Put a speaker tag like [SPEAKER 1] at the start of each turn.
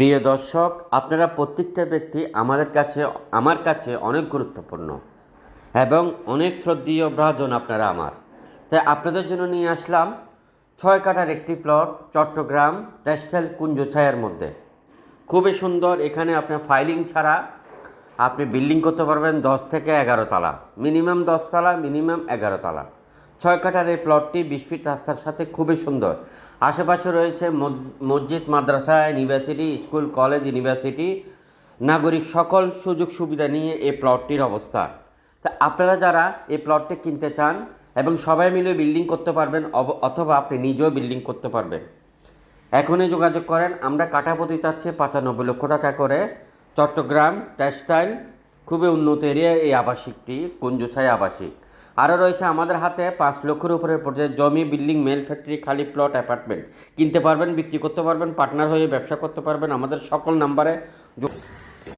[SPEAKER 1] প্রিয় দর্শক, আপনারা প্রত্যেকটা ব্যক্তি আমাদের কাছে, আমার কাছে অনেক গুরুত্বপূর্ণ এবং অনেক শ্রদ্ধেয় ব্রাজন আপনারা আমার। তাই আপনাদের জন্য নিয়ে আসলাম ছয় কাঠার একটি প্লট চট্টগ্রাম টেক্সটাইল কুঞ্জ ছায়ার মধ্যে। খুবই সুন্দর, এখানে আপনার ফাইলিং ছাড়া আপনি বিল্ডিং করতে পারবেন দশ থেকে এগারো তলা। মিনিমাম দশ তলা মিনিমাম এগারো তলা। ছয় কাঠার এই প্লটটি বিশ ফিট রাস্তার সাথে খুবই সুন্দর। আশেপাশে রয়েছে মসজিদ, মাদ্রাসা, ইউনিভার্সিটি, স্কুল, কলেজ, ইউনিভার্সিটি। নাগরিক সকল সুযোগ সুবিধা নিয়ে এই প্লটটির অবস্থান তা আপনারা যারা এই প্লটটি কিনতে চান এবং সবাই মিলে বিল্ডিং করতে পারবেন অথবা আপনি নিজেও বিল্ডিং করতে পারবেন, এখনই যোগাযোগ করেন। আমরা কাটাপতি চাচ্ছি পঁচানব্বই লক্ষ টাকা করে। চট্টগ্রাম টেক্সটাইল, খুবই উন্নত এরিয়া এই আবাসিকটি, কুঞ্জছাই আবাসিক। আরও রয়েছে আমাদের হাতে পাঁচ লক্ষের উপরে পর্যায়ে জমি, বিল্ডিং, মেল ফ্যাক্টরি, খালি প্লট, অ্যাপার্টমেন্ট। কিনতে পারবেন, বিক্রি করতে পারবেন, পার্টনার হয়ে ব্যবসা করতে পারবেন, আমাদের সকল নাম্বারে